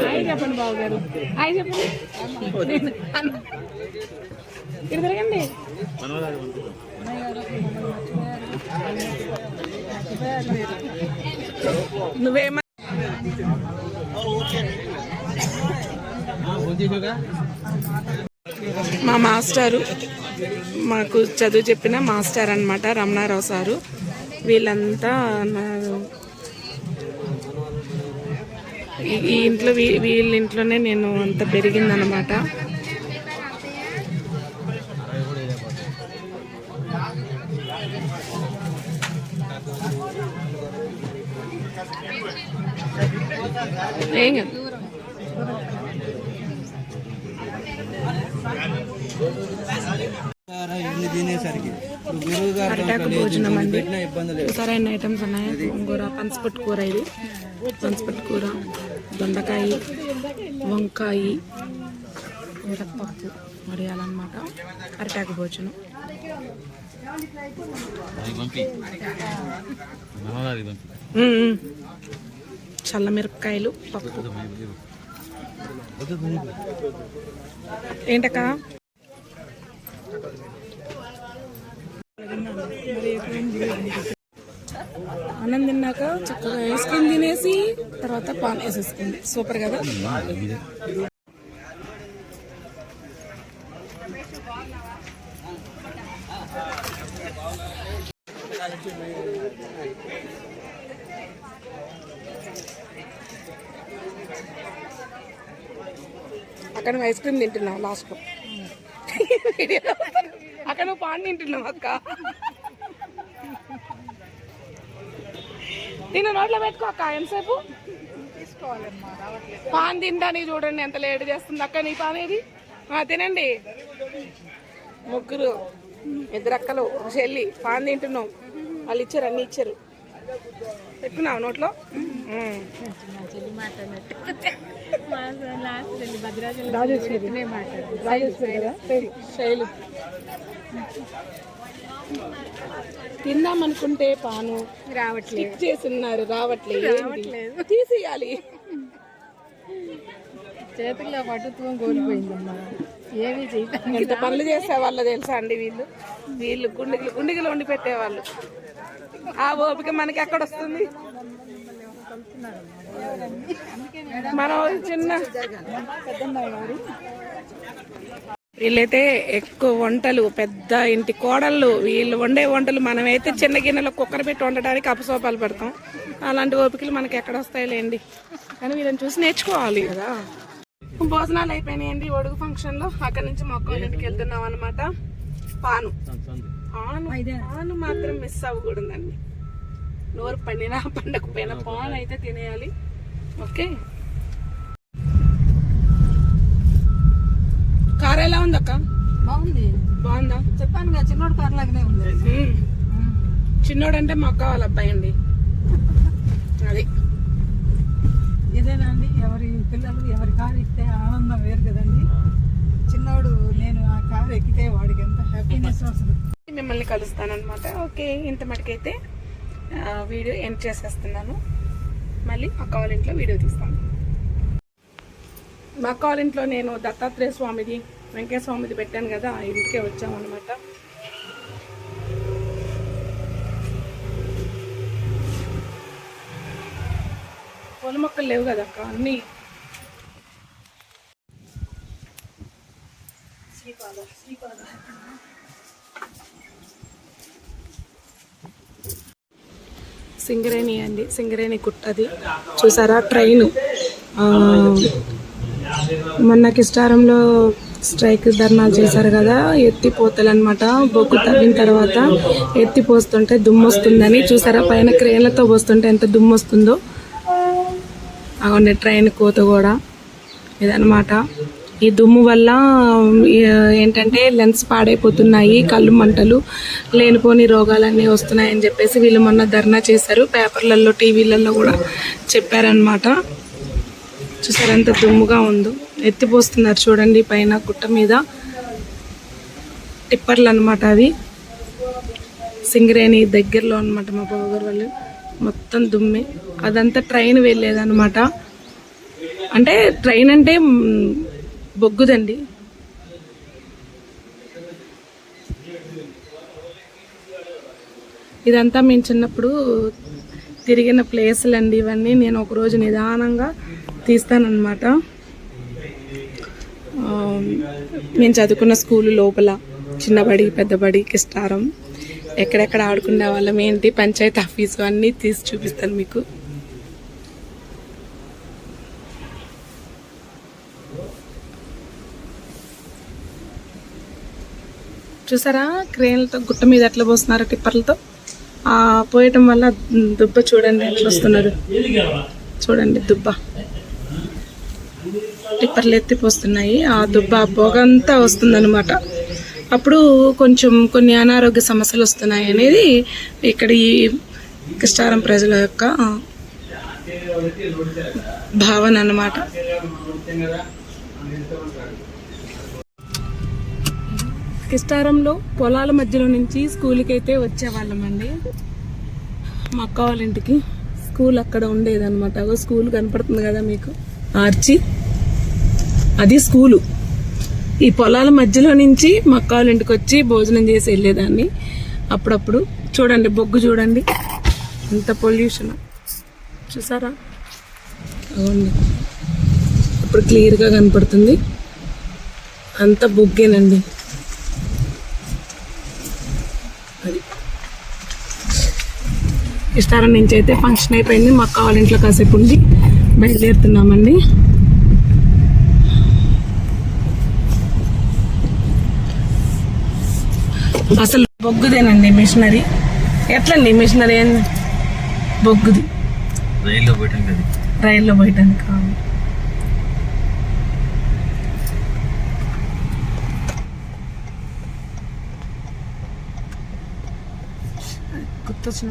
Hi చెప్పండి బాబు గారు. Hi చెప్పండి. ఇక్కడ తిరగండి. నువ్వేమో మా మాస్టారు మాకు చదువు చెప్పిన మాస్టర్ అనమాట రమణారావు సారు. వీళ్ళంతా నా ఈ- ఇంట్లో వీ- వీళ్ళ ఇంట్లోనే నేను అంత పెరిగిందనమాట ఏం ఇన్ని తినేసరికి గురువు గారు అరిటాకు భోజనం. అండి పెట్టిన ఇబ్బంది లేదు సరైన ఐటమ్స్ ఉన్నాయి గోంగూర పంచపట్టు కూర ఇది పంచపట్టు కూర దొండకాయ వంకాయ మిరపప్పు వడియాలన్నమాట అరిటాకు భోజనం చల్ల మిరపకాయలు పప్పు. ఏంటక్క? అన్నం తిన్నాక చక్కగా ఐస్ క్రీమ్ తినేసి తర్వాత పాన్ వేసేసుకుంది. సూపర్ కదా? అక్కడ నువ్వు ఐస్ క్రీమ్ తింటున్నావు లాస్ట్ అక్కడ నువ్వు పాన్ తింటున్నావు అక్క. నేను నోట్లో పెట్టుకో అక్క ఎంతసేపు? పాన్ తింటానికి చూడండి ఎంత లేట్ చేస్తుంది అక్క నీ పాన్ ఏది? తినండి. ముగ్గురు ఇద్దరు అక్కలు చెల్లి పాన్ తింటున్నాం. వాళ్ళు ఇచ్చారు అన్ని ఇచ్చారు. పెట్టుకున్నావు నోట్లో? ఉమ్. రాజేశ్వరి. రాజేశ్వరి కదా? శైలు తిందాం అనుకుంటే పాను రావట్లేదు. చేస్తున్నారు రావట్లేదు? తీసేయాలి. చేతుల్లో పట్టుత్వం కోల్పోయిందమ్మా ఏమీ చేయటం ఎంత పనులు చేసే వాళ్ళు తెలుసా అండి వీళ్ళు? వీళ్ళు గుండెలు గుండెలు వండి పెట్టేవాళ్ళు. ఆ ఓపిక మనకి ఎక్కడ వస్తుంది? మనం చిన్న వీళ్ళైతే ఎక్కువ వంటలు పెద్ద ఇంటి కోడళ్ళు వీళ్ళు వండే వంటలు మనమైతే చిన్న గిన్నెలో కుక్కర్ పెట్టి వండడానికి అపసోపాలు పెడతాం. అలాంటి ఓపికలు మనకి ఎక్కడ వస్తాయిలేండి? కానీ వీళ్ళని చూసి నేర్చుకోవాలి కదా. భోజనాలు అయిపోయినాయండి ఒడుగు ఫంక్షన్లో అక్కడ నుంచి మొక్కల ఇంటికి వెళ్తున్నాం అనమాట పాను. పాను పాను మాత్రం మిస్ అవ్వకూడదండి. నోరు పండినా పండకపోయినా పాను అయితే తినేయాలి. ఓకే. కార్ ఎలా ఉంది అక్క బాగుంది. బాగుందా? చెప్పాను కదా చిన్నోడు కార్ లాగానే ఉంది. మ్మ్. చిన్నోడంటే మా అక్క వాళ్ళ అబ్బాయి అండి. అది. ఏదైనా అండి? ఎవరి పిల్లలు ఎవరి కారు ఎక్కితే ఆనందం వేరు కదండి. చిన్నోడు నేను ఆ కారు ఎక్కితే వాడికి ఎంత హ్యాపీనెస్ వస్తుంది. మిమ్మల్ని కలుస్తానమాట ఓకే ఇంత మటుకైతే వీడియో ఎండ్ చేసేస్తున్నాను. మళ్ళీ అక్క వాళ్ళ ఇంట్లో వీడియో తీస్తాను మా అక్క వాళ్ళ ఇంట్లో నేను దత్తాత్రేయ స్వామిది వెంకయ్య స్వామిది పెట్టాను కదా ఆ ఇంటికే వచ్చామన్నమాట. పూల మొక్కలు లేవు కదా అక్క అన్నీ. సింగరేణి అండి. సింగరేణి కుట్టది. చూసారా? ట్రైన్. మొన్న కిస్టారంలో స్ట్రైక్ ధర్నాలు చేశారు కదా ఎత్తిపోతలు అనమాట బొగ్గు తవ్విన తర్వాత ఎత్తిపోస్తుంటే దుమ్ము వస్తుందని చూసారా? పైన క్రేన్లతో పోస్తుంటే ఎంత దుమ్ము వస్తుందో అవునండి ట్రైన్ కోత కూడా. ఇదనమాట ఈ దుమ్ము వల్ల ఏంటంటే లెన్స్ పాడైపోతున్నాయి కళ్ళు మంటలు లేనిపోని రోగాలన్నీ వస్తున్నాయని చెప్పేసి వీళ్ళు మొన్న ధర్నా చేశారు. పేపర్లలో టీవీలలో కూడా చెప్పారనమాట చూసారు ఎంత దుమ్ముగా ఉందో. ఎత్తిపోస్తున్నారు చూడండి పైన గుట్ట మీద. టిప్పర్లు అనమాట అవి. సింగరేణి దగ్గరలో అనమాట మా బావగారు వాళ్ళు. మొత్తం దుమ్మే. అదంతా ట్రైన్ వెళ్ళేదన్నమాట. అంటే ట్రైన్ అంటే బొగ్గుదండి. ఇదంతా మేము చిన్నప్పుడు తిరిగిన ప్లేసులు అండి ఇవన్నీ. నేను ఒకరోజు నిదానంగా తీస్తానన్నమాట. మేము చదువుకున్న స్కూల్ లోపల చిన్నబడి పెద్దబడి కిస్టారం ఎక్కడెక్కడ ఆడుకునే వాళ్ళం ఏంటి పంచాయతీ ఆఫీసు అన్నీ తీసి చూపిస్తాను మీకు. చూసారా? క్రేన్లతో గుట్ట మీద ఎట్లా పోస్తున్నారు టిప్పర్లతో? ఆ పోయటం వల్ల దుబ్బ చూడండి ఎట్లా వస్తున్నారు. చూడండి దుబ్బ. టిప్పర్లు ఎత్తిపోస్తున్నాయి ఆ దుబ్బ ఆ పొగ వస్తుందన్నమాట. అప్పుడు కొంచెం కొన్ని అనారోగ్య సమస్యలు వస్తున్నాయి అనేది ఇక్కడ ఈ కృష్ణారం ప్రజల యొక్క భావన అన్నమాట. కిష్టారంలో పొలాల మధ్యలో నుంచి స్కూల్కి అయితే వచ్చేవాళ్ళమండి. మా అక్క వాళ్ళ ఇంటికి. స్కూల్ అక్కడ ఉండేదన్నమాట. అగో స్కూల్ కనపడుతుంది కదా మీకు? ఆర్చి. అది స్కూలు. ఈ పొలాల మధ్యలో నుంచి మా అక్క వాళ్ళ ఇంటికి వచ్చి భోజనం చేసి వెళ్ళేదాన్ని. అప్పుడప్పుడు చూడండి బొగ్గు చూడండి. ఎంత పొల్యూషన్. చూసారా? అవునండి ఇప్పుడు క్లియర్గా కనపడుతుంది. అంత బొగ్గేనండి. అది ఇష్టారం నుంచి అయితే ఫంక్షన్ అయిపోయింది. మాకు కావాలి ఇంట్లో కాసేపు ఉండి బయలుదేరుతున్నామండి. అసలు బొగ్గుదేనండి మిషనరీ. ఎట్లండి మిషనరీ? బొగ్గుది? రైల్లో పోయటం కదా రైల్లో పోయటానికి కావాలి 但是。